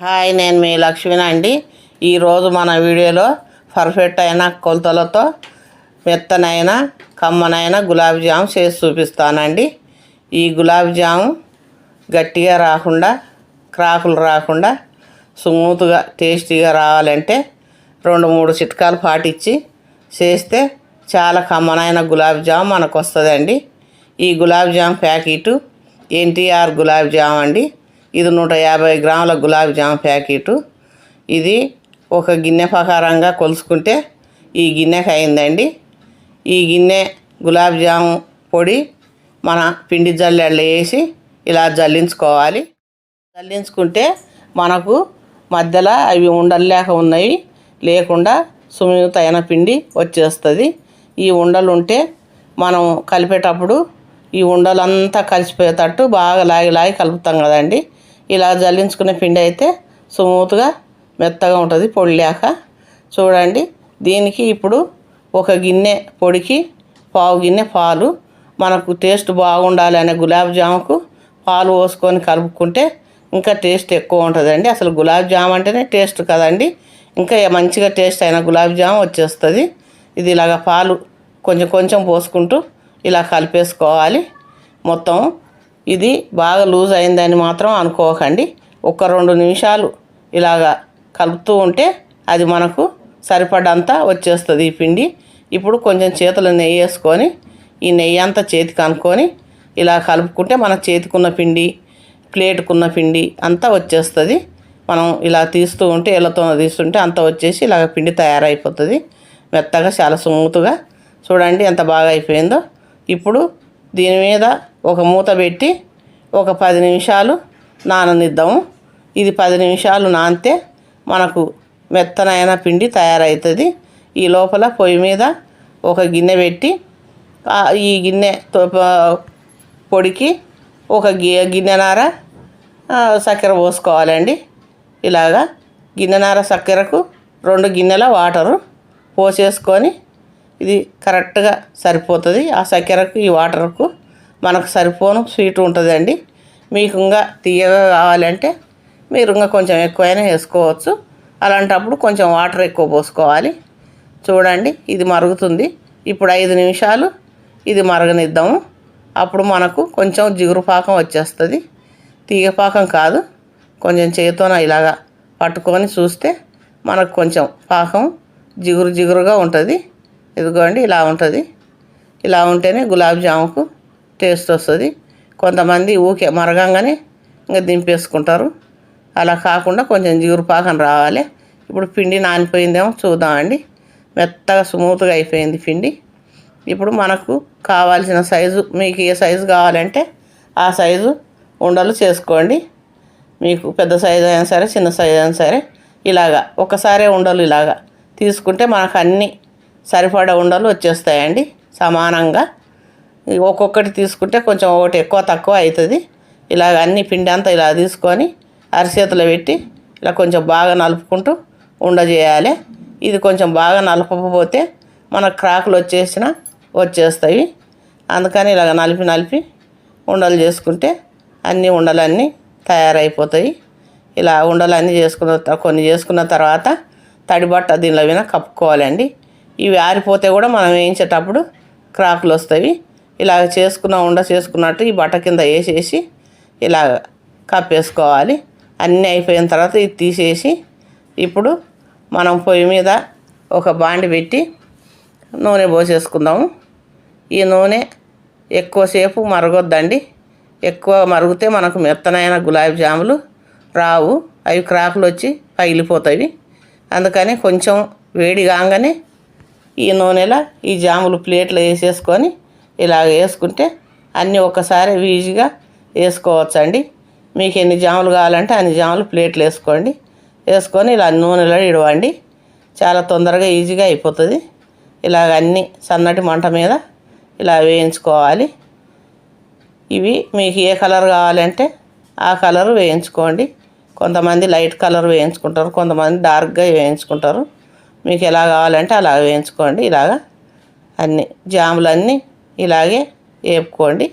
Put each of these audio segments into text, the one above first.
Hi నేను మీ లక్ష్మిన అండి. ఈరోజు మన వీడియోలో పర్ఫెక్ట్ అయిన కొలతలతో మెత్తనైన కమ్మనైన గులాబ్ జామ్ చేసి చూపిస్తానండి. ఈ గులాబ్ జాము గట్టిగా రాకుండా క్రాకులు రాకుండా స్మూత్గా టేస్టీగా రావాలంటే రెండు మూడు చిట్కాలు పాటించి చేస్తే చాలా కమ్మనైన గులాబ్ జామ్ మనకు వస్తుందండి ఈ gulab jam packet NTR gulab jam అండి. ఇది నూట యాభై గ్రాముల గులాబీ జామ్ ప్యాకెటు. ఇది ఒక గిన్నె ప్రకారంగా కొలుసుకుంటే ఈ గిన్నెకి అయిందండి. ఈ గిన్నె గులాబ్ జామ్ పొడి మన పిండి జల్లెళ్ళు వేసి ఇలా జల్లించుకోవాలి. జల్లించుకుంటే మనకు మధ్యలో అవి ఉండలేక ఉన్నాయి లేకుండా సున్నిత పిండి వచ్చేస్తుంది. ఈ ఉండలు ఉంటే మనం కలిపేటప్పుడు ఈ ఉండలంతా కలిసిపోయేటట్టు బాగా లాగి లాగి కలుపుతాం కదండి. ఇలా జల్లించుకునే పిండి అయితే స్మూత్గా మెత్తగా ఉంటుంది పొడి లేక చూడండి దీనికి ఇప్పుడు ఒక గిన్నె పొడికి పావు గిన్నె పాలు. మనకు టేస్ట్ బాగుండాలి అనే గులాబ్ జాముకు పాలు పోసుకొని కలుపుకుంటే ఇంకా టేస్ట్ ఎక్కువ ఉంటుందండి. అసలు గులాబ్ జామ్ అంటేనే టేస్ట్ కదండి. ఇంకా మంచిగా టేస్ట్ అయిన గులాబ్ జామ్ వచ్చేస్తుంది. ఇది ఇలాగ పాలు కొంచెం కొంచెం పోసుకుంటూ ఇలా కలిపేసుకోవాలి. మొత్తం ఇది బాగా లూజ్ అయిందని మాత్రం అనుకోకండి. ఒక రెండు నిమిషాలు ఇలాగా కలుపుతూ ఉంటే అది మనకు సరిపడంత వచ్చేస్తుంది ఈ పిండి. ఇప్పుడు కొంచెం చేతులు నెయ్యి వేసుకొని ఈ నెయ్యి అంతా చేతికి అనుకొని ఇలా కలుపుకుంటే మన చేతికున్న పిండి ప్లేట్కున్న పిండి అంతా వచ్చేస్తుంది. మనం ఇలా తీస్తూ ఉంటే ఇళ్ళతో తీస్తుంటే అంతా వచ్చేసి ఇలాగ పిండి తయారైపోతుంది. మెత్తగా చాలా స్మూత్గా. చూడండి ఎంత బాగా అయిపోయిందో. ఇప్పుడు దీని మీద ఒక మూత పెట్టి ఒక పది నిమిషాలు నాననిద్దాము. ఇది పది నిమిషాలు నానితే మనకు మెత్తనైన పిండి తయారవుతుంది ఈ లోపల పొయ్యి మీద ఒక గిన్నె పెట్టి ఈ గిన్నె తో- పొడికి ఒక గి గిన్నెనార చక్కెర పోసుకోవాలండి. ఇలాగా గిన్నెనార చక్కెరకు రెండు గిన్నెల వాటరు పోసేసుకొని ఇది కరెక్ట్గా సరిపోతుంది. ఆ చక్కెరకు ఈ వాటర్కు మనకు సరిపోను స్వీట్ ఉంటుందండి. మీకు ఇంకా తీయగా కావాలంటే మీరు ఇంకా కొంచెం ఎక్కువైనా వేసుకోవచ్చు. అలాంటప్పుడు కొంచెం వాటర్ ఎక్కువ పోసుకోవాలి. చూడండి ఇది మరుగుతుంది. ఇప్పుడు ఐదు నిమిషాలు ఇది మరగనిద్దాము. అప్పుడు మనకు కొంచెం జిగురు పాకం వచ్చేస్తుంది. తీగ పాకం కాదు. కొంచెం చేతితోన ఇలాగా పట్టుకొని చూస్తే మనకు కొంచెం పాకం జిగురు జిగురుగా ఉంటుంది. ఇదిగోండి ఇలా ఉంటుంది. ఇలా ఉంటేనే గులాబ్ జాముకు టేస్ట్ వస్తుంది. కొంతమంది ఊకే మరగంగానే ఇంకా దింపేసుకుంటారు. అలా కాకుండా కొంచెం జిగురు పాకం రావాలి. ఇప్పుడు పిండి నానిపోయిందేమో చూద్దామండి. మెత్తగా స్మూత్గా అయిపోయింది పిండి. ఇప్పుడు మనకు కావాల్సిన సైజు మీకు ఏ సైజు కావాలంటే ఆ సైజు ఉండలు చేసుకోండి. మీకు పెద్ద సైజు అయినా సరే చిన్న సైజు అయినా సరే ఇలాగా ఒకసారే ఉండలు ఇలాగా తీసుకుంటే మనకు అన్నీ సరిపడా ఉండలు వచ్చేస్తాయండి సమానంగా. ఒక్కొక్కటి తీసుకుంటే కొంచెం ఒకటి ఎక్కువ తక్కువ అవుతుంది. ఇలాగ అన్ని పిండి అంతా ఇలా తీసుకొని అరిచేతిలో పెట్టి ఇలా కొంచెం బాగా నలుపుకుంటూ ఉండజేయాలి ఇది కొంచెం బాగా నలపకపోతే మన క్రాకులు వచ్చేసిన వచ్చేస్తాయి. అందుకని ఇలాగ నలిపి నలిపి ఉండలు చేసుకుంటే అన్ని ఉండలన్నీ తయారైపోతాయి. ఇలా ఉండలన్నీ చేసుకున్న కొన్ని చేసుకున్న తర్వాత తడి బట్ట దీనిలో విన కప్పుకోవాలండి. ఇవి ఆరిపోతే కూడా మనం వేయించేటప్పుడు క్రాకులు వస్తాయి. ఇలా చేసుకున్న ఉండ చేసుకున్నట్టు ఈ బట్ట కింద వేసేసి ఇలా కప్పేసుకోవాలి. అన్నీ అయిపోయిన తర్వాత ఇది తీసేసి ఇప్పుడు మనం పొయ్యి మీద ఒక బాండి పెట్టి నూనె పోసేసుకుందాము. ఈ నూనె ఎక్కువసేపు మరగొద్దండి. ఎక్కువ మరుగుతే మనకు మెత్తనైన గులాబీ జాములు రావు. అవి క్రాకులు వచ్చి పగిలిపోతాయి. అందుకని కొంచెం వేడి కాగానే ఈ నూనెలో ఈ జాములు ప్లేట్లో వేసేసుకొని ఇలా వేసుకుంటే అన్నీ ఒక్కసారి ఈజీగా వేసుకోవచ్చండి. మీకు ఎన్ని జాములు కావాలంటే అన్ని జాములు ప్లేట్లు వేసుకోండి. వేసుకొని ఇలా నూనెలో ఇడవండి. చాలా తొందరగా ఈజీగా అయిపోతుంది. ఇలాగ అన్నీ సన్నటి మంట మీద ఇలా వేయించుకోవాలి. ఇవి మీకు ఏ కలర్ కావాలంటే ఆ కలర్ వేయించుకోండి. కొంతమంది లైట్ కలర్ వేయించుకుంటారు కొంతమంది డార్క్గా వేయించుకుంటారు. మీకు ఎలా కావాలంటే అలా వేయించుకోండి. ఇలాగా అన్ని జాములన్నీ ఇలాగే వేపుకోండి.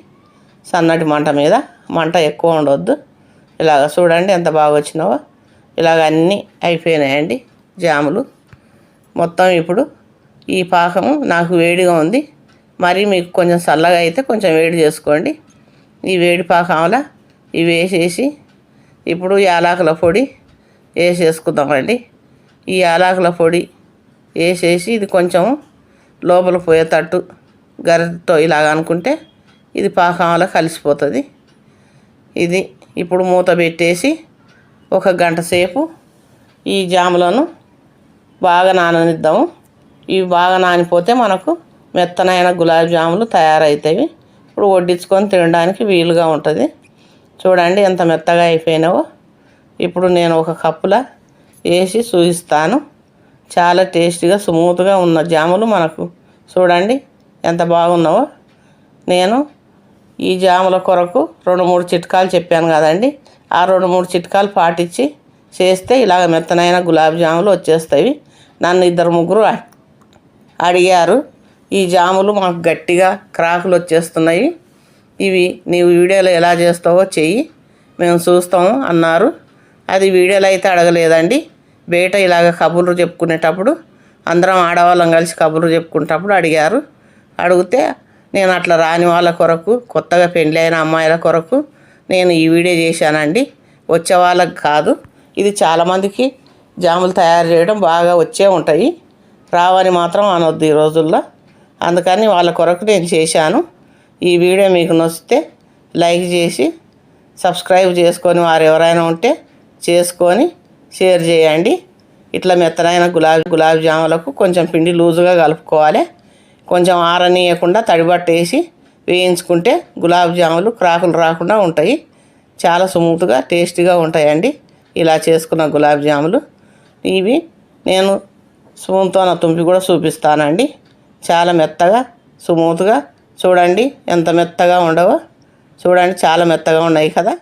సన్నటి మంట మీద మంట ఎక్కువ ఉండొద్దు. ఇలాగ చూడండి ఎంత బాగా వచ్చినావో. ఇలాగ అన్నీ అయిపోయినాయండి జాములు. మొత్తం ఇప్పుడు ఈ పాకము నాకు వేడిగా ఉంది. మరి మీకు కొంచెం చల్లగా అయితే కొంచెం వేడి చేసుకోండి. ఈ వేడి పాకంలా ఇవి వేసేసి ఇప్పుడు యాలకుల పొడి వేసేసుకుందామండి. ఈ యాలకుల పొడి వేసేసి ఇది కొంచెం లోపల పోయేటట్టు గరిటతో ఇలాగ అనుకుంటే ఇది పాకంలో కలిసిపోతుంది. ఇది ఇప్పుడు మూత పెట్టేసి ఒక గంట సేపు ఈ జాములను బాగా నాననిద్దాము. ఇవి బాగా నానిపోతే మనకు మెత్తనైన గులాబ్ జాములు తయారవుతాయి ఇప్పుడు వడ్డించుకొని తినడానికి వీలుగా ఉంటుంది. చూడండి ఎంత మెత్తగా అయిపోయినావో. ఇప్పుడు నేను ఒక కప్పులా వేసి చూపిస్తాను. చాలా టేస్టీగా స్మూత్గా ఉన్న జాములు మనకు. చూడండి ఎంత బాగున్నావో. నేను ఈ జాముల కొరకు రెండు మూడు చిట్కాలు చెప్పాను కదండి. ఆ రెండు మూడు చిట్కాలు పాటించి చేస్తే ఇలాగ మెత్తనైన గులాబ్ జాములు వచ్చేస్తాయి. నన్ను ఇద్దరు ముగ్గురు అడిగారు. ఈ జాములు మాకు గట్టిగా క్రాకులు వచ్చేస్తున్నాయి. ఇవి నీవు వీడియోలో ఎలా చేస్తావో చెయ్యి. మేము చూస్తాము అన్నారు. అది వీడియోలో అయితే అడగలేదండి. బయట ఇలాగ కబుర్లు చెప్పుకునేటప్పుడు అందరం ఆడవాళ్ళం కలిసి కబుర్లు చెప్పుకునేటప్పుడు అడిగారు. అడిగితే నేను అట్లా రాని వాళ్ళ కొరకు కొత్తగా పెళ్ళి అయిన అమ్మాయిల కొరకు నేను ఈ వీడియో చేశానండి. వచ్చే వాళ్ళకి కాదు. ఇది చాలామందికి జాములు తయారు చేయడం బాగా వచ్చే ఉంటాయి. రావని మాత్రం అనొద్దు ఈ రోజుల్లో. అందుకని వాళ్ళ కొరకు నేను చేశాను. ఈ వీడియో మీకు నొస్తే లైక్ చేసి సబ్స్క్రైబ్ చేసుకొని వారు ఎవరైనా ఉంటే చేసుకొని షేర్ చేయండి. ఇట్లా మెత్తనైన గులాబీ గులాబ్ జాములకు కొంచెం పిండి లూజుగా కలుపుకోవాలి. కొంచెం ఆరనీయకుండా తడిబట్టేసి వేయించుకుంటే గులాబ్ జాములు క్రాకులు రాకుండా ఉంటాయి. చాలా స్మూత్గా టేస్టీగా ఉంటాయండి. ఇలా చేసుకున్న గులాబ్ జాములు. ఇవి నేను స్పూన్తో నా తుంపి కూడా చూపిస్తానండి. చాలా మెత్తగా స్మూత్గా. చూడండి ఎంత మెత్తగా ఉండవో. చూడండి చాలా మెత్తగా ఉన్నాయి కదా.